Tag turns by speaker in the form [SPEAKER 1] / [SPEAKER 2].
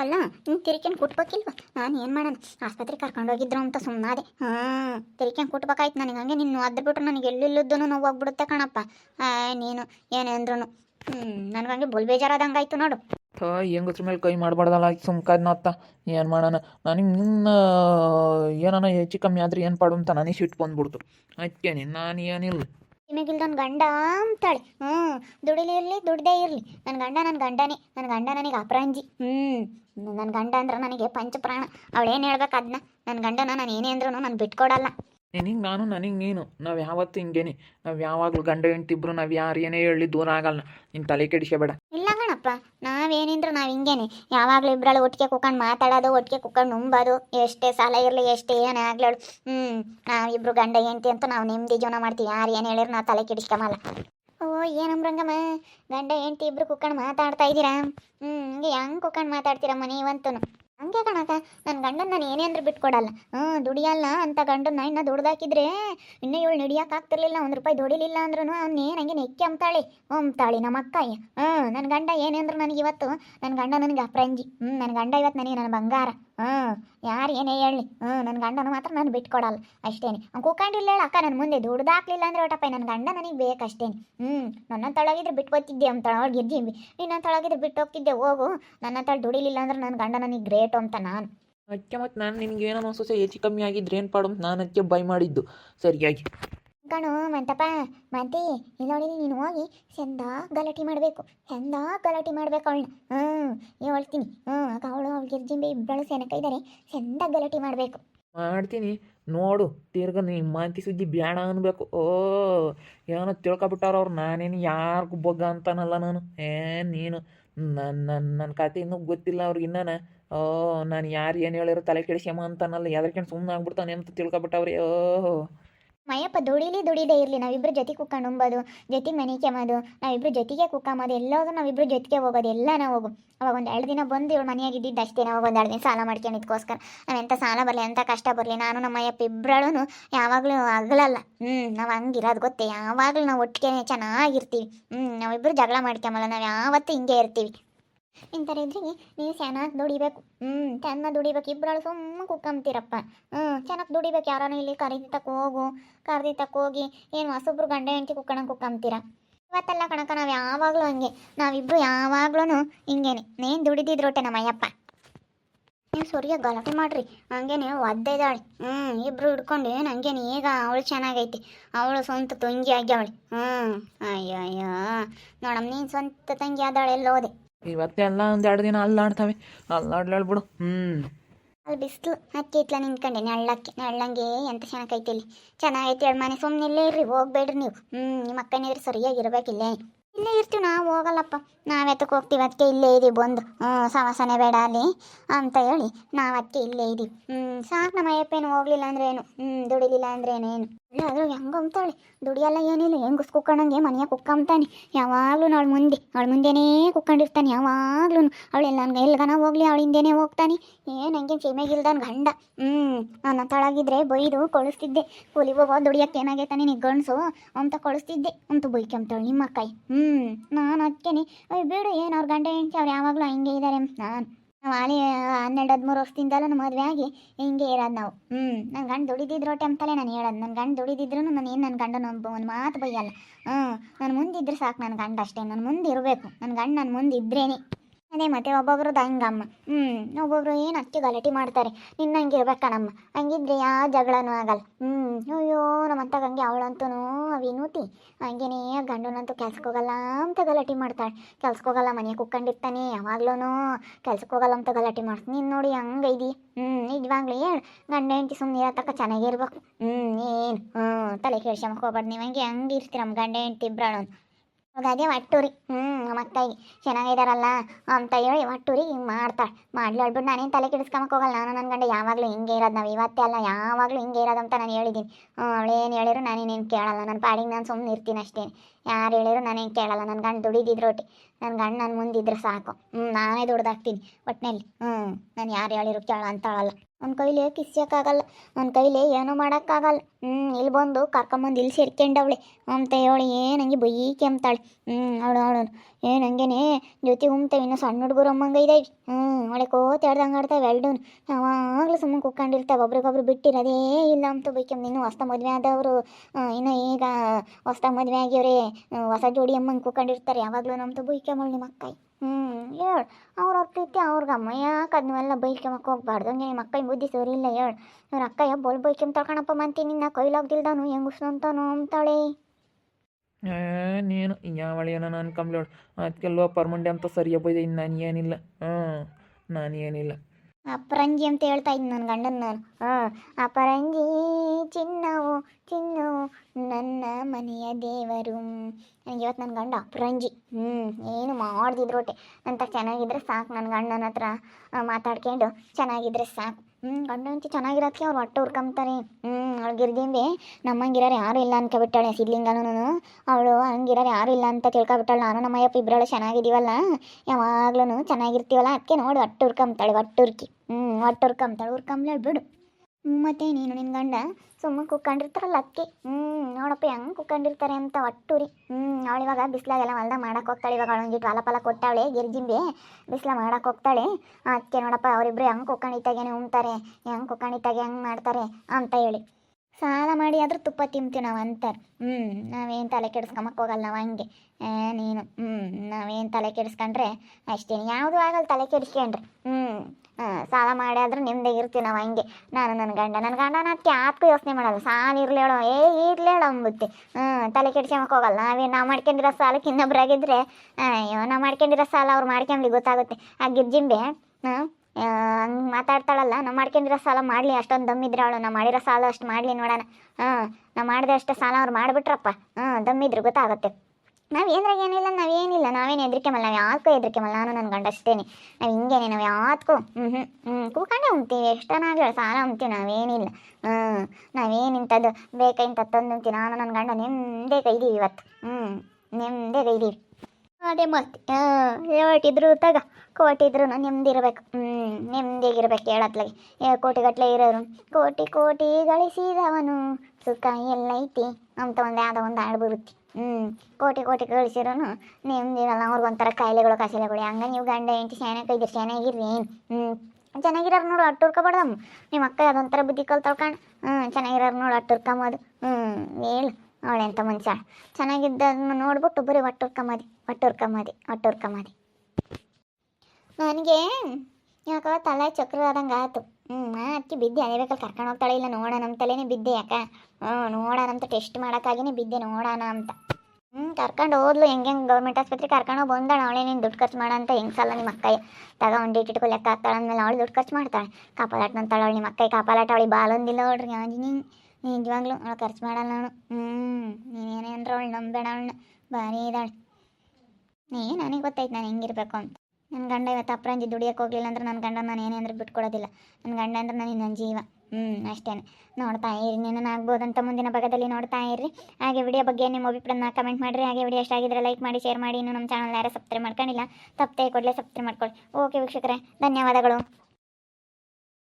[SPEAKER 1] ಅಲ್ಲ, ನೀನು ತಿರ್ಕೊಂಡು ಕುಟ್ಬೇಕಿಲ್ವ ನಾನು ಏನು ಮಾಡೋಣ ಆಸ್ಪತ್ರೆಗೆ ಕರ್ಕೊಂಡು ಹೋಗಿದ್ರು ಅಂತ ಸುಮ್ಮನಾದೆ ಹಾಂ ತಿರ್ಕೊಂಡು ಕುಟ್ಬೇಕಾಯ್ತು ನನಗೆ. ಹಂಗೆ ನೀನು ಅದ್ರ ಬಿಟ್ಟರೆ ನನಗೆ ಎಲ್ಲಿಲ್ಲದ್ದು ನೋವು ಹೋಗ್ಬಿಡುತ್ತೆ ಕಣಪ್ಪ ನೀನು, ಏನೇ ಅಂದ್ರೂ ಹ್ಞೂ ನನಗಂಗೆ ಬುಲ್ ಬೇಜಾರಾದಂಗಾಯ್ತು ನೋಡು.
[SPEAKER 2] ಥೋ, ಹೆಂಗಸ್ರ ಮೇಲೆ ಕೈ ಮಾಡಬಾರ್ದಲ್ಲ ಸುಮ್ಕಾದ್ನತ್ತ ಏನು ಮಾಡೋಣ? ನನಗೆ ನಿನ್ನ, ಏನಾನ ಹೆಚ್ಚು ಕಮ್ಮಿ ಆದ್ರೆ ಏನು ಪಾಡು ಅಂತ ನನಗೆ ಸಿಟ್ಟು ಬಂದ್ಬಿಡ್ತು. ಅದಕ್ಕೆ ನಾನು ಏನಿಲ್ಲ.
[SPEAKER 1] ನಿಮಗಿಲ್ದೊಂದು ಗಂಡ ಅಂತಾಳೆ. ಹ್ಞೂ ದುಡಿಲಿ ಇರಲಿ ದುಡ್ದೇ ಇರಲಿ. ನನ್ನ ಗಂಡ ನನ್ನ ಗಂಡನೇ. ನನ್ನ ಗಂಡ ನನಗೆ ಅಪರಂಜಿ. ಹ್ಞೂ ನನ್ನ ಗಂಡ ಅಂದ್ರೆ ನನಗೆ ಪಂಚಪ್ರಾಣ. ಅವಳೇನು ಹೇಳ್ಬೇಕು ಅದನ್ನ ನನ್ನ ಗಂಡನ ನಾನು ಏನೇ ಅಂದ್ರೂ ನಾನು ಬಿಟ್ಕೊಡಲ್ಲ.
[SPEAKER 2] ನಿನಗೆ ನಾನು ನನಗೆ ನೀನು. ನಾವು ಯಾವತ್ತು ಹಿಂಗೇನೆ. ನಾವು ಯಾವಾಗಲೂ ಗಂಡ ಹೆಂಡ್ತಿಬ್ರು ನಾವು ಯಾರು ಏನೇ ಹೇಳಿ ದೂರ ಆಗಲ್ಲ. ನಿನ್ನ ತಲೆ ಕೆಡಿಸ್ಕೋಬೇಡ.
[SPEAKER 1] ಇಲ್ಲ ಕಣಪ್ಪ ನಾವೇನಿದ್ರು ನಾವು ಹಿಂಗೇನೆ. ಯಾವಾಗಲೂ ಇಬ್ಬರಲ್ಲಿ ಒಟ್ಟಿಗೆ ಕುತ್ಕೊಂಡು ಮಾತಾಡೋದು, ಒಟ್ಟಿಗೆ ಕುತ್ಕೊಂಡು ನುಂಬೋದು. ಎಷ್ಟೇ ಸಾಲ ಇರಲಿ, ಎಷ್ಟೇ ಏನೇ ಆಗ್ಲಳು ಹ್ಞೂ ನಾವಿಬ್ರು ಗಂಡ ಹೆಂಡತಿ ಅಂತ ನಾವು ನೆಮ್ಮದಿ ಜೀವನ ಮಾಡ್ತೀವಿ. ಯಾರು ಏನು ಹೇಳಿದ್ರು ನಾವು ತಲೆ ಕೆಡಿಸ್ಕೊಂಬಲ್ಲ. ಓ ಏನಮ್ರಂಗಮ್ಮ ಗಂಡ ಹೆಂಡತಿ ಇಬ್ರು ಕುತ್ಕೊಂಡು ಮಾತಾಡ್ತಾ ಇದ್ದೀರಾ? ಹ್ಞೂ ಹಂಗೆ ಹೆಂಗೆ ಕುತ್ಕೊಂಡು ಮಾತಾಡ್ತೀರಮ್ಮ ನೀವಂತೂ ಹಂಗೆ ಕಣಕ ನನ್ನ ಗಂಡನ ನಾನು ಏನೇ ಅಂದ್ರೆ ಬಿಟ್ಕೊಡಲ್ಲ. ಹ್ಞೂ ದುಡಿಯಲ್ಲ ಅಂತ ಗಂಡನ ಇನ್ನು ದುಡ್ದಾಕಿದ್ರೆ ಇನ್ನೂ ಇವಳು ನಡಿಯಕ್ಕೆ ಆಗ್ತಿರ್ಲಿಲ್ಲ, ಒಂದು ರೂಪಾಯಿ ದುಡಿಲಿಲ್ಲ ಅಂದ್ರೂ ಅವ್ನು ನನಗೆ ನೆಕ್ಕಿ ಅಂಬ್ತಾಳೆ. ಅಂಬ್ತಾಳೆ ನಮ್ಮ ಅಕ್ಕಯ್ಯ. ಹ್ಞೂ ನನ್ನ ಗಂಡ ಏನೇ ಅಂದ್ರೆ ನನಗೆ ಇವತ್ತು ನನ್ನ ಗಂಡ ನನಗೆ ಅಪ್ರಂಜಿ ಹ್ಞೂ ನನ್ನ ಗಂಡ ಇವತ್ತು ನನಗೆ ನನ್ನ ಬಂಗಾರ. ಹ್ಞೂ ಯಾರು ಏನೇ ಹೇಳಿ ಹ್ಞೂ ನನ್ನ ಗಂಡನ ಮಾತ್ರ ನಾನು ಬಿಟ್ಕೊಡಲ್ಲ. ಅಷ್ಟೇನೆ. ಅವ್ನು ಕೂಕೊಂಡಿಲ್ಲ ಅಕ್ಕ ನನ್ನ ಮುಂದೆ ದುಡ್ದಾಕ್ಲಿಲ್ಲ ಅಂದ್ರೆ ಒಟ್ಟಪ್ಪ ನನ್ನ ಗಂಡ ನನಗೆ ಬೇಕಷ್ಟೇನೆ. ಹ್ಞೂ ನನ್ನ ತೊಳಗಿದ್ರೆ ಬಿಟ್ಟು ಹೋಗ್ತಿದ್ದೆ ಅಂತ ಅವ್ಳು ಗಿರ್ಜಿಂಬಿ ನಿನ್ನ ತೊಳಗಿದ್ರೆ ಬಿಟ್ಟು ಹೋಗ್ತಿದ್ದೆ, ಹೋಗು. ನನ್ನ ತಳ ದುಡಿಲಿಲ್ಲ ಅಂದ್ರೆ ನನ್ನ ಗಂಡ ನನಗೆ ಗ್ರೇಟ್ ಅಂತ ನಾನು.
[SPEAKER 2] ಅದಕ್ಕೆ ಮತ್ತು ನಾನು ನಿನಗೆ ಏನೋ ಒಂದು ಸೊಸೆ ಹೆಚ್ಚು ಕಮ್ಮಿ ಆಗಿದ್ರೆ ಏನು ಪಾಡು ನಾನು ಅದಕ್ಕೆ ಬೈ ಮಾಡಿದ್ದು. ಸರಿಯಾಗಿ.
[SPEAKER 1] ಕಣು ಮಂಟಪ್ಪ ಮಂತಿ ನೋಡಿ ನೀನು ಹೋಗಿ ಚಂದ ಗಲಾಟೆ ಮಾಡಬೇಕು ಚಂದ ಗಲಾಟೆ ಮಾಡ್ಬೇಕು ಅವಳನ್ನ. ಹ್ಞೂ ಹೇಳ್ತೀನಿ. ಹ್ಞೂ ಆಗ ಅವಳು ಅವಳು ಗಿರ್ಜಿಂಬೆ ಇಬ್ಬಳು ಸೆನಕ ಇದ್ದಾರೆ ಚಂದ ಗಲಾಟೆ ಮಾಡಬೇಕು.
[SPEAKER 2] ಮಾಡ್ತೀನಿ. ನೋಡು, ತಿರ್ಗ ನೀ ಮಂತಿ ಸುದ್ದಿ ಬೇಡ ಅನ್ಬೇಕು. ಓ, ಏನೋ ತಿಳ್ಕೊಬಿಟ್ಟಾರ ಅವ್ರು. ನಾನೇನು ಯಾರಿಗೂ ಬೊಗ್ಗ ಅಂತಾನಲ್ಲ ನಾನು. ಏ, ನೀನು. ನನ್ನ ನನ್ನ ಕತೆ ಇನ್ನೂ ಗೊತ್ತಿಲ್ಲ ಅವ್ರಿಗೆ ಇನ್ನನ. ಓ, ನಾನು ಯಾರು ಏನು ಹೇಳಿರೋ ತಲೆ ಕೆಡಿಸ್ಯಮ್ಮ ಅಂತಾನಲ್ಲ ಯಾವ್ದಕ್ಕೆ ಸುಮ್ಮನೆ ಆಗ್ಬಿಡ್ತಾನೆ ಅಂತ ತಿಳ್ಕೊಬಿಟ್ಟವ್ರಿ. ಓಹೋ.
[SPEAKER 1] ಮಯಪ್ಪ ದುಡಿಲಿ ದುಡಿದೇ ಇರಲಿ, ನಾವಿಬ್ರು ಜೊತೆ ಕುಕ್ಕ ಜೊತೆಗೆ ಮನೆ ಕೆಮ್ಮೋದು ನಾವಿಬ್ರು ಜೊತೆಗೆ ಕುಕ್ಕಂಬೋದು ಎಲ್ಲೋದು ನಾವಿಬ್ರು ಜೊತೆಗೆ ಹೋಗೋದು ಎಲ್ಲ ನಾವು ಹೋಗು. ಅವಾಗ ಒಂದು ಎರಡು ದಿನ ಬಂದು ಇವಳು ಮನೆಯಾಗ ಇದ್ದಿದ್ದು ಅಷ್ಟೇ ನಾವು ಒಂದು ಎರಡು ದಿನ ಸಾಲ ಮಾಡ್ಕೊಂಡಿದ್ಕೋಸ್ಕರ ನಾವೆಂಥ ಸಾಲ ಬರಲಿ ಎಂಥ ಕಷ್ಟ ಬರಲಿ, ನಾನು ನಮ್ಮ ಅಯ್ಯಪ್ಪ ಇಬ್ಬರಳು ಯಾವಾಗಲೂ ಅಗಲಲ್ಲ ಹ್ಞೂ ನಾವು ಹಂಗಿರೋದು ಗೊತ್ತೇ, ಯಾವಾಗಲೂ ನಾವು ಒಟ್ಟಿಗೆ ಚೆನ್ನಾಗಿರ್ತೀವಿ. ಹ್ಞೂ ನಾವಿಬ್ಬರು ಜಗಳ ಮಾಡ್ಕೊಂಬಲ್ಲ, ನಾವು ಯಾವತ್ತೂ ಹಿಂಗೆ ಇರ್ತೀವಿ. ಇಂಥರ ಇದ್ರಿಗೆ ನೀವು ಚೆನ್ನಾಗಿ ದುಡಿಬೇಕು. ಹ್ಞೂ ಚೆನ್ನಾಗಿ ದುಡಿಬೇಕು. ಇಬ್ಬರಳು ಸುಮ್ಮನೆ ಕುಕ್ಕಂತೀರಪ್ಪ ಹ್ಞೂ ಚೆನ್ನಾಗಿ ದುಡಿಬೇಕು. ಯಾರನ್ನ ಇಲ್ಲಿ ಕರೀದಿ ತಕ್ಕ ಹೋಗು. ಕರ್ದಿ ಹೋಗಿ. ಏನು ಹೊಸೊಬ್ರು ಗಂಡ ಹೆಂಡತಿ ಕುಕ್ಕಣ ಕುಕ್ಕಂತೀರ ಇವತ್ತೆಲ್ಲ ಕಣಕ ನಾವು ಯಾವಾಗಲೂ ಹಂಗೆ. ನಾವಿಬ್ರು ಯಾವಾಗ್ಲೂ ಹಿಂಗೇನೆ. ನೇನು ದುಡಿದಿದ್ರೊಟ್ಟೆ ನಮ್ಮ ಅಯ್ಯಪ್ಪ ನೀವು ಸರಿಯ ಗಲಾಟೆ ಮಾಡ್ರಿ. ಹಂಗೇನೆ ಒದ್ದೈದಾಳೆ ಹ್ಞೂ ಇಬ್ರು ಹಿಡ್ಕೊಂಡು ಏನು ಹಂಗೇನೆ. ಈಗ ಅವಳು ಚೆನ್ನಾಗೈತಿ. ಅವಳು ಸ್ವಂತ ತಂಗಿ ಆಗ್ಯಾವಳೆ ಹ್ಞೂ ಅಯ್ಯೋ ಅಯ್ಯೋ ನೋಡಮ್ಮ ನೀನು ಸ್ವಂತ ತಂಗಿ ಆದಾಳೆ ಎಲ್ಲ ಹೋದೆ
[SPEAKER 2] ಇವತ್ತೆಲ್ಲ ಒಂದು ಎರಡು ದಿನ ಅಲ್ಲಾಡ್ತವೆ ಅಲ್ಲಾಡ್ಲಾಡ್ಬಿಡು ಹ್ಞೂ
[SPEAKER 1] ಅದು ಬಿಸಿಲು ಅಕ್ಕಿ ಇತ್ಲ ನಿಂತ್ಕೊಂಡೆ. ನೆಳ್ಳಕ್ಕೆ ನೆಳ್ಳಂಗೆ ಎಂತ ಚೆನ್ನಾಗೈತೆ ಇಲ್ಲಿ ಚೆನ್ನಾಗೈತೆ ಹೇಳಿ ಮನೆ. ಸುಮ್ಮನೆ ಇಲ್ಲೇ ಇರ್ರಿ ಹೋಗ್ಬೇಡ್ರಿ ನೀವು. ಹ್ಞೂ ನಿಮ್ಮ ಸರಿಯಾಗಿ ಸರಿಯಾಗಿರ್ಬೇಕಿಲ್ಲೇ ಇಲ್ಲೇ. ಇರ್ತೀವಿ ನಾವು ಹೋಗಲ್ಲಪ್ಪ. ನಾವೆತ್ತಕ್ಕೆ ಹೋಗ್ತೀವಿ ಅದಕ್ಕೆ ಇಲ್ಲೇ ಇದೀವಿ ಬಂದು. ಹ್ಞೂ ಸಮಸನೆ ಬೇಡ ಅಲ್ಲಿ ಅಂತ ಹೇಳಿ ನಾವು ಅದಕ್ಕೆ ಇಲ್ಲೇ ಇದೀವಿ. ಹ್ಞೂ ಸಾಕು ನಮ್ಮ ಅಯ್ಯಪ್ಪೇನು ಹೋಗ್ಲಿಲ್ಲ ಅಂದ್ರೆ ಏನು? ಹ್ಞೂ ದುಡಿಲಿಲ್ಲ ಅಂದ್ರೆ ಅದು ಹೆಂಗೆ ಅಂತಾಳೆ ದುಡಿಯಲ್ಲ ಏನಿಲ್ಲ ಹೆಂಗ ಕುಕ್ಕಣಂಗೆ ಮನೆಯಾಗ ಕುಕ್ಕಂತಾನೆ ಯಾವಾಗಲೂ ಅವಳ ಮುಂದೆ ಅವಳ ಮುಂದೆನೇ ಕುಕ್ಕೊಂಡಿರ್ತಾನೆ ಯಾವಾಗ್ಲೂ ಅವಳೆಲ್ಲ ನನ್ಗೆ ಎಲ್ಗನ ಹೋಗ್ಲಿ, ಅವಳ ಹಿಂದೆನೇ ಹೋಗ್ತಾನೆ. ಏನು ಹಂಗೆ ಸೀಮೆಗಿಲ್ದನ್ ಗಂಡ? ಹ್ಞೂ ನಾನು ತಳಗಿದ್ರೆ ಬೈದು ಕಳಿಸ್ತಿದ್ದೆ. ಕೂಲಿ ಹೋಗೋ ದುಡಿಯಕ್ಕೆ ಏನಾಗೈತಾನೆ ನೀ ಗಂಡಸು? ಅಂತ ಕಳಿಸ್ತಿದ್ದೆ. ಅಂತ ಬೈಕೊಂತಾಳೆ ನಿಮ್ಮ ಕೈ ಹ್ಞೂ ನಾನು ಅದಕ್ಕೇನೆ ಅಯ್ಯ ಬಿಡು, ಏನು ಅವ್ರ ಗಂಡ ಹೆಂಡತಿ, ಅವ್ರು ಯಾವಾಗಲೂ ಹಂಗೆ ಇದ್ದಾರೆ ನಾನು ನಾವು ಆಲಿ ಹನ್ನೆರಡು, ಹದಿಮೂರು ವರ್ಷದಿಂದಲೂ ಮದುವೆ ಆಗಿ ಹಿಂಗೆ ಇರೋದು ನಾವು. ಹ್ಞೂ ನನ್ನ ಗಂಡು ದುಡಿದಿದ್ರು ಅಂತಲೇ ನಾನು ಹೇಳೋದು. ನನ್ನ ಗಂಡ ದುಡಿದಿದ್ರು ನಾನು ಏನು ನನ್ನ ಗಂಡನ ಒಂದು ಮಾತು ಬೈಯಲ್ಲ ಹ್ಞೂ ನನ್ನ ಮುಂದಿದ್ರೆ ಸಾಕು ನನ್ನ ಗಂಡ ಅಷ್ಟೇ. ನನ್ನ ಮುಂದೆ ಇರಬೇಕು. ನನ್ನ ಗಂಡ ನನ್ನ ಮುಂದೆ ಇದ್ರೇನೆ. ಅದೇ ಮತ್ತೆ ಒಬ್ಬೊಬ್ರದ್ದು ಹಂಗಮ್ಮ ಹ್ಞೂ ಒಬ್ಬೊಬ್ರು ಏನು ಅಕ್ಕಿ ಗಲಾಟೆ ಮಾಡ್ತಾರೆ. ನಿನ್ನ ಹಂಗೆ ಇರ್ಬೇಕಣ್ಣಮ್ಮ ಹಂಗಿದ್ರೆ ಯಾವ ಜಗಳನೂ ಆಗಲ್ಲ. ಹ್ಞೂ ಅಯ್ಯೋ, ನಮ್ಮ ಹಂಗೆ ಅವಳಂತೂ ಅವಿನೂತಿ. ಹಂಗೇನೇ ಗಂಡನಂತೂ ಹೋಗಲ್ಲ ಅಂತ ಗಲಾಟೆ ಮಾಡ್ತಾಳೆ. ಕೆಲ್ಸಕ್ಕೆ ಹೋಗಲ್ಲ ಮನೆ ಕುಕ್ಕೊಂಡಿರ್ತಾನೆ ಯಾವಾಗ್ಲೂ ಹೋಗಲ್ಲ ಅಂತ ಗಲಾಟೆ ಮಾಡ್ತೀನಿ ನೀನು ನೋಡಿ ಹಂಗೈದಿ ಹ್ಞೂ ನಿಜವಾಗ್ಲೂ ಹೇಳು. ಗಂಡ ಹೆಂಡತಿ ಸುಮ್ಮನೆ ಇರತಕ್ಕ ಚೆನ್ನಾಗಿರ್ಬೇಕು ಹ್ಞೂ ಏನು? ಹ್ಞೂ ತಲೆ ಕೆಡ್ಸ್ಕೊಂಬಕ್ ಹೋಗ್ಬಾರ್ದು ನೀವು ಹಂಗೆ ಹಂಗೆ ಇರ್ತೀರ ನಮ್ಮ ಗಂಡ ಹೆಂಡತಿ ಇಬ್ಬರಳು ಅದೇ ಒಟ್ಟೂರಿ. ಹ್ಞೂ ನಮ್ಮ ಅತ್ತಾಗಿ ಚೆನ್ನಾಗಿದಾರಲ್ಲ ಅಂತ ಹೇಳಿ ಒಟ್ಟೂರಿ ಹಿಂಗೆ ಮಾಡ್ತಾಳೆ. ಮಾಡ್ಲಿ ಹೇಳ್ಬಿಟ್ಟು ನಾನೇನ್ ತಲೆ ಕೆಡಿಸ್ಕೊಂಬಕ್ ಹೋಗಲ್ಲ. ನಾನು ನನ್ನ ಗಂಡ ಯಾವಾಗಲೂ ಹಿಂಗೆ ಇರೋದು. ನಾವು ಇವತ್ತೇ ಅಲ್ಲ, ಯಾವಾಗಲೂ ಹಿಂಗೆ ಇರೋದು ಅಂತ ನಾನು ಹೇಳಿದ್ದೀನಿ ಅವಳೇನು ಹೇಳಿದ್ರು ನಾನೇನೇನು ಕೇಳಲ್ಲ. ನನ್ನ ಪಾಡಿಗೆ ನಾನು ಸುಮ್ಮನೆ ಇರ್ತೀನಿ ಅಷ್ಟೇ. ಯಾರು ಹೇಳಿದ್ರು ನಾನೇನು ಕೇಳಲ್ಲ. ನನ್ನ ಗಂಡ ದುಡಿದಿದ್ರೋಟಿ ನನ್ನ ಗಂಡ ನನ್ನ ಮುಂದಿದ್ರೆ ಸಾಕು. ಹ್ಞೂ ನಾನೇ ದುಡ್ದಾಕ್ತೀನಿ ಒಟ್ಟಿನಲ್ಲಿ ಹ್ಞೂ ನಾನು ಯಾರು ಹೇಳಿದ್ರು ಕೇಳ ಅಂತಾಳಲ್ಲ ನನ್ನ ಕೈಲಿ ಕಿಸ್ಯೋಕ್ಕಾಗಲ್ಲ ನನ್ನ ಕೈಲಿ ಏನೂ ಮಾಡೋಕ್ಕಾಗಲ್ಲ. ಹ್ಞೂ ಇಲ್ಲಿ ಬಂದು ಕರ್ಕೊಂಬಂದು ಇಲ್ಲಿ ಸೇರ್ಕೊಂಡವಳೆ. ಅಂತ ಹೇಳಿ ಏನಂಗೆ ಬೈಕೆ ಅಂತಾಳೆ ಹ್ಞೂ ಅವಳು ಅವಳು. ಏನು ಹಂಗೇನೆ? ಜೊತೆ ಉಮ್ತೇವೆ ಇನ್ನು ಸಣ್ಣ ಹುಡುಗರು ಅಮ್ಮಂಗ ಇದಾವೆ ಹ್ಞೂ ಅವಳೆ ಕೋತ ಹೇಳ್ದಂಗೆ ಆಡ್ತಾವೆ ಎರಡು ಯಾವಾಗಲೂ ಸುಮ್ಮನೆ ಕುತ್ಕೊಂಡಿರ್ತಾವೆ ಒಬ್ರಿಗೊಬ್ರು ಬಿಟ್ಟಿರೋದೇ ಇಲ್ಲ ಅಂತ ಬೈಕೆಂಬ ಇನ್ನು ಹೊಸ ಮದುವೆ ಆದವರು. ಇನ್ನು ಈಗ ಹೊಸ ಮದುವೆ ಆಗಿವ್ರೆ ಆ, ಹೊಸ ಜೋಡಿ ಅಮ್ಮಂಗೆ ಕುತ್ಕೊಂಡಿರ್ತಾರೆ ಯಾವಾಗಲೂ ನಮ್ಮ ನಮ್ದು ಬೈಕೊಂಬಳು ನಿಮ್ಮ ಅಕ್ಕ ಹ್ಞೂ ಹೇಳು. ಅವ್ರವ್ರ ಪ್ರೀತಿ ಅವ್ರಿಗೆ ಅಮ್ಮ. ಯಾಕೆ ಅದನ್ನೆಲ್ಲ ಬೈಕೊಂಬಕ್ಕೆ ಹೋಗ್ಬಾರ್ದು? ಹಂಗೆ ನಿಮ್ಮ ಅಕ್ಕ ಬುದ್ಧಿ ಸರಿ ಇಲ್ಲ, ಹೇಳು. ಇವ್ರ ಅಕ್ಕ ಬೋಲ್ ಬೈಕೆಂಬ ಕಣಪ್ಪ ಮಂತೀನಿ ನಾ ಕೈಲಾಗ್ದಿಲ್ದಾನು ಹೆಂಗುಸ್ನಂತಾನು ಅಂತಾಳೆ.
[SPEAKER 2] ನೀನು ಯಾವಳಿ ಏನೋ ಅನ್ಕೊಂಬ್ಲೇಳು ಅದಕ್ಕೆಲ್ಲೋ ಪರ್ಮಂಡೆ ಅಂತ ಸರಿಯಾಗಿ ಬೈದೆ. ಇನ್ನು ನಾನು ಏನಿಲ್ಲ. ಹ್ಞೂ ನಾನು ಏನಿಲ್ಲ.
[SPEAKER 1] ಅಪರಂಜಿ ಅಂತ ಹೇಳ್ತಾ ಇದ್ದೀನಿ ನನ್ನ ಗಂಡನ ನಾನು. ಹಾಂ. ಅಪರಂಜಿ ಚಿನ್ನವು ಚಿನ್ನವು ನನ್ನ ಮನೆಯ ದೇವರು. ನನಗೆ ಇವತ್ತು ನನ್ನ ಗಂಡ ಅಪರಂಜಿ ಹ್ಞೂ ಏನು ಮಾಡ್ದಿದ್ರು ಒಟ್ಟೆ ಅಂತ ಚೆನ್ನಾಗಿದ್ರೆ ಸಾಕು ನನ್ನ ಗಂಡನ ಹತ್ರ ಮಾತಾಡ್ಕೊಂಡು ಚೆನ್ನಾಗಿದ್ರೆ ಸಾಕು. ಹ್ಞೂ ಗಂಡ ಅಂತ ಚೆನ್ನಾಗಿರೋದಕ್ಕೆ ಅವ್ರು ಹೊಟ್ಟೆ ಹುರ್ಕೊಂತಾರೆ ಹ್ಞೂ ಅವ್ಳು ಗಿರ್ದಿಂಬೆ ನಮ್ಮಂಗಿರೋರು ಯಾರು ಇಲ್ಲ ಅನ್ಕೊಬಿಟ್ಟಾಳೆ ಸಿದ್ಲಿಂಗನೂ ಅವಳು ಹಂಗಿರೋರು ಯಾರು ಇಲ್ಲ ಅಂತ ತಿಳ್ಕೊಬಿಟ್ಟಾಳೆ. ನಾನು ನಮ್ಮಯ್ಯಪ್ಪ ಇಬ್ಬರಳು ಚೆನ್ನಾಗಿದ್ದೀವಲ್ಲ ಯಾವಾಗ್ಲೂ ಚೆನ್ನಾಗಿರ್ತೀವಲ್ಲ ಅದಕ್ಕೆ ನೋಡಿ ಹೊಟ್ಟೆ ಹುರ್ಕೊಂತಾಳೆ ಹೊಟ್ಟೆ ಹುರ್ಕಿ ಹ್ಞೂ ಹೊಟ್ಟೆ ಹುರ್ಕೊಂತಾಳೆ ಹುರ್ಕೊಂಬ್ಲೆ ಬಿಡು ಮತ್ತೆ ನೀನು ನಿನ್ನ ಗಂಡ ಸುಮ್ಮನೆ ಕುಕ್ಕೊಂಡಿರ್ತಾರಲ್ಲ ಅಕ್ಕಿ? ಹ್ಞೂ ನೋಡಪ್ಪ, ಹೆಂಗ್ ಕುಕ್ಕೊಂಡಿರ್ತಾರೆ ಅಂತ ಒಟ್ಟುರಿ. ಹ್ಞೂ ಅವಳು ಇವಾಗ ಬಿಸಿಲಾಗೆಲ್ಲ ಹೊಲ್ದಾಗ ಮಾಡಕ್ಕೆ ಹೋಗ್ತಾಳೆ. ಇವಾಗ ಅವಳೊಂದಿಟ್ಟು ಫಲ ಕೊಟ್ಟಾಳೆ ಗಿರ್ಜಿಂಬೆ. ಬಿಸ್ಲ ಮಾಡಕ್ಕೆ ಹೋಗ್ತಾಳೆ. ಅದಕ್ಕೆ ನೋಡಪ್ಪ ಅವರಿಬ್ಬರು ಹೆಂಗೆ ಕುತ್ಕೊಂಡಿದ್ದಾಗೇನೆ ಉಣ್ತಾರೆ, ಹೆಂಗೆ ಕುತ್ಕೊಂಡಿದ್ದಾಗೆ ಹೆಂಗೆ ಮಾಡ್ತಾರೆ ಅಂತ ಹೇಳಿ. ಸಾಲ ಮಾಡಿ ಆದರೂ ತುಪ್ಪ ತಿಂತೀವಿ ನಾವು ಅಂತಾರೆ. ಹ್ಞೂ ನಾವೇನು ತಲೆ ಕೆಡಿಸ್ಕೊಂಬಕ್ಕೆ ಹೋಗಲ್ಲ ನಾವು ಹಂಗೆ. ಏ ನೀನು. ಹ್ಞೂ ನಾವೇನು ತಲೆ ಕೆಡಿಸ್ಕೊಂಡ್ರೆ ಅಷ್ಟೇನು. ಯಾವುದು ಆಗಲ್ಲ ತಲೆ ಕೆಡಿಸ್ಕೊಂಡ್ರೆ. ಹ್ಞೂ ಸಾಲ ಮಾಡಿ ಆದ್ರೂ ನಿಮ್ದೇ ಇರ್ತೀವಿ ನಾವು ಹಂಗೆ. ನಾನು ನನ್ನ ಗಂಡ. ನನ್ನ ಗಂಡ ನಾನು ಯಾಕೂ ಯೋಚನೆ ಮಾಡಲ್ಲ. ಸಾಲ ಇರ್ಲೇಳೋ ಏ ಇರ್ಲೇಳೋ ಅಂಬುತ್ತೆ ಹ್ಞೂ ತಲೆ ಕೆಡ್ಸ್ಕೊಂಬಕ್ಕೆ ಹೋಗಲ್ಲ. ನಾವೇ ನಾವು ಮಾಡ್ಕೊಂಡಿರೋ ಸಾಲಕ್ಕೆ ಇನ್ನೊಬ್ರಾಗಿದ್ರೆ ಅಯ್ಯೋ ನಾವು ಮಾಡ್ಕೊಂಡಿರೋ ಸಾಲ ಅವ್ರು ಮಾಡ್ಕೊಂಬ್ಲಿ ಗೊತ್ತಾಗುತ್ತೆ. ಆ ಗಿರ್ಜಿಂಬೆ ಹಾಂ ಹಂಗೆ ಮಾತಾಡ್ತಾಳಲ್ಲ, ನಾವು ಮಾಡ್ಕೊಂಡಿರೋ ಸಾಲ ಮಾಡಲಿ, ಅಷ್ಟೊಂದು ದಮ್ಮಿದ್ರೆ ಅವಳು, ನಾವು ಮಾಡಿರೋ ಸಾಲ ಅಷ್ಟು ಮಾಡಲಿ ನೋಡೋಣ. ಹಾಂ, ನಾವು ಮಾಡಿದೆ ಅಷ್ಟು ಸಾಲ ಅವ್ರು ಮಾಡಿಬಿಟ್ರಪ್ಪ. ಹಾಂ ದಮ್ಮಿದ್ರು ಗೊತ್ತಾಗುತ್ತೆ. ನಾವು ಏನ್ರಾಗ ಏನಿಲ್ಲ ನಾವೇನಿಲ್ಲ ನಾವೇನು ಹೆದ್ರಿಕೆಮಲ್ಲ ನಾವು ಯಾಕೋ ಹೆದ್ರಿಕೆಮಲ್ಲ ನಾನು ನನ್ನ ಗಂಡ ಅಷ್ಟೇನೆ ನಾವು ಹಿಂಗೇನೆ, ನಾವು ಯಾತ್ಕೋ ಹ್ಞೂ ಹ್ಞೂ ಹ್ಞೂ ಕೂಕೊಂಡೆ ಉಣ್ತೀವಿ. ಎಷ್ಟನಾಗಲಿ ಸಾಲ ಉಣ್ತೀವಿ ನಾವೇನಿಲ್ಲ ಹ್ಞೂ ನಾವೇನು ಇಂಥದ್ದು ಬೇಕೈಂತ ತಂದು ಉಣ್ತೀವಿ. ನಾನು ನನ್ನ ಗಂಡ ನೆಮ್ಮದೇ ಕೈದೀವಿ ಇವತ್ತು. ಹ್ಞೂ ನೆಮ್ಮದೇ ಕೈದೀವಿ. ಅದೇ ಮತ್ತೆ ಹಾಂ ಹೇಳ್ತಿದ್ರು ತಗ ಕೋಟಿದ್ರು ನೆಮ್ಮದಿ ಇರಬೇಕು ಹ್ಞೂ ನೆಮ್ಮದಿಯಾಗಿರ್ಬೇಕು ಹೇಳತ್ಲಾಗೆ ಕೋಟಿಗಟ್ಟಲೆ ಇರೋರು. ಕೋಟಿ ಕೋಟಿ ಗಳಿಸಿದವನು. ಸುಖ ಎಲ್ಲೈತಿ. ಅಂತ ಒಂದು ಯಾವುದೋ ಒಂದು ಹಾಡು ಬರುತ್ತೆ ಹ್ಞೂ ಕೋಟಿ ಕೋಟಿ ಗಳಿಸಿರೋನು ನೆಮ್ಮದಿರಲ್ಲ ಅವ್ರಿಗೊಂಥರ ಕಾಯಿಲೆಗಳು ಕಾಯಿಲೆಗಳು. ಹಂಗ ನೀವು ಗಂಡ, ಹೆಂಡತಿ ಚೆನ್ನಾಗಿ ಇದ್ರಿ ಚೆನ್ನಾಗಿರ್ರಿ ಹ್ಞೂ ಚೆನ್ನಾಗಿರೋರು ನೋಡು, ಅಟ್ಟುರ್ಕೊಬಾರ್ದಮ್ಮ. ನಿಮ್ಮ ಅಕ್ಕ ಅದೊಂಥರ ಬುದ್ಧಿ ಕಲ್ ತೊಳ್ಕೊಂಡು ಹ್ಞೂ ಚೆನ್ನಾಗಿರೋರು ನೋಡು ಅಟ್ಟು ಹುರ್ಕೊಂಬೋದು ಹ್ಞೂ ಹೇಳು. ಅವಳೆಂತ ಚೆನ್ನಾಗಿದ್ದ ಚೆನ್ನಾಗಿದ್ದದನ್ನ ನೋಡ್ಬಿಟ್ಟು ಬರೀ ಮಾಡಿ ಒಟ್ಟು ಮಾಡಿ ನನಗೆ ಯಾಕೋ ತಲೆ ಚಕ್ರ ಆದಂಗೆ ಆಯ್ತು. ಹ್ಞೂ ಅಕ್ಕಿ ಬಿದ್ದೆ, ಅದೇ ಬೇಕಲ್ಲಿ ಕರ್ಕೊಂಡು ಹೋಗ್ತಾಳೆ ಇಲ್ಲ ನೋಡೋಣ ನಮ್ಮ ತಲೆನೇ ಬಿದ್ದೆ ಯಾಕ? ಹ್ಞೂ ನೋಡೋಣ ಅಂತ ಟೆಸ್ಟ್ ಮಾಡೋಕ್ಕಾಗಿನೇ ಬಿದ್ದೆ, ನೋಡೋಣ ಅಂತ. ಹ್ಞೂ ಕರ್ಕೊಂಡು ಹೋದ್ಲು, ಹೆಂಗೆ ಹೆಂಗೆ ಗೌರ್ಮೆಂಟ್ ಆಸ್ಪತ್ರೆ ಕರ್ಕೊಂಡು ಬಂದಾಳ. ಅವಳೇ ನೀನು ದುಡ್ಡು ಖರ್ಚು ಮಾಡ ಅಂತ ಹೆಂಗೆ ಸಲ ನಿಮ್ಮ ಅಕ್ಕಯ್ಯ? ತಗ ಒಂದು ಇಟ್ಕೊ ಲೆಕ್ಕ ಹಾಕ್ತಾಳೆ ಅಂದಮೇಲೆ ಅವಳು ದುಡ್ಡು ಖರ್ಚು ಮಾಡ್ತಾಳೆ. ಕಾಪಾಲಾಟ ಅಂತಾಳೆ ಅವಳು, ನಿಮ್ಮ ಅಕ್ಕಯ್ಯ ಕಾಪಾಲಾಟ ಅವಳಿಗೆ ಬಾಲೊಂದಿಲ್ಲ ನೋಡ್ರಿ, ಆಂಜಿನಿ. ನಿಜವಾಗ್ಲೂ ಅವಳು ಖರ್ಚು ಮಾಡಲ್ಲ ಅವಳು. ಹ್ಞೂ ನೀನೇನೇ ಅಂದ್ರೆ ಅವಳು ನಂಬೇಡ ಅವಳನ್ನ. ಭಾರಿ ಇದ್ದಾಳೆ ನೀ ನನಗೆ ಗೊತ್ತಾಯ್ತು ನಾನು ಹೆಂಗಿರ್ಬೇಕು ಅಂತ. ನನ್ನ ಗಂಡ ಇವತ್ತು ಅಪ್ರಂಜಿ ದುಡಿಯಕ್ಕೆ ಹೋಗ್ಲಿಲ್ಲ ಅಂದ್ರೆ ನನ್ನ ಗಂಡ ನಾನು ಏನೇ ಅಂದ್ರೆ ಬಿಟ್ಕೊಡೋದಿಲ್ಲ. ನನ್ನ ಗಂಡ ಅಂದ್ರೆ ನನಗೆ ನನ್ನ ಜೀವ. ಹ್ಞೂ ಅಷ್ಟೇ ನೋಡ್ತಾ ಇರಿ ನೀನು ಆಗ್ಬೋದಂತ ಮುಂದಿನ ಭಾಗದಲ್ಲಿ ನೋಡ್ತಾ ಇರ್ರಿ. ಹಾಗೆ ವಿಡಿಯೋ ಬಗ್ಗೆ ನಿಮ್ಮ ಅಭಿಪ್ರಾಯನ ಕಮೆಂಟ್ ಮಾಡಿರಿ. ಹಾಗೆ ವಿಡಿಯೋ ಇಷ್ಟ ಆಗಿದ್ರೆ ಲೈಕ್ ಮಾಡಿ ಶೇರ್ ಮಾಡಿ. ಇನ್ನು ನಮ್ಮ ಚಾನಲ್ ಯಾರು ಸಬ್ಸ್ಕ್ರೈಬ್ ಮಾಡ್ಕೊಂಡಿಲ್ಲ, ತಪ್ಪದೆ ಕೊಡಲೇ ಸಬ್ಸ್ಕ್ರೈಬ್ ಮಾಡ್ಕೊಳ್ಳಿ. ಓಕೆ ವೀಕ್ಷಕರೇ, ಧನ್ಯವಾದಗಳು.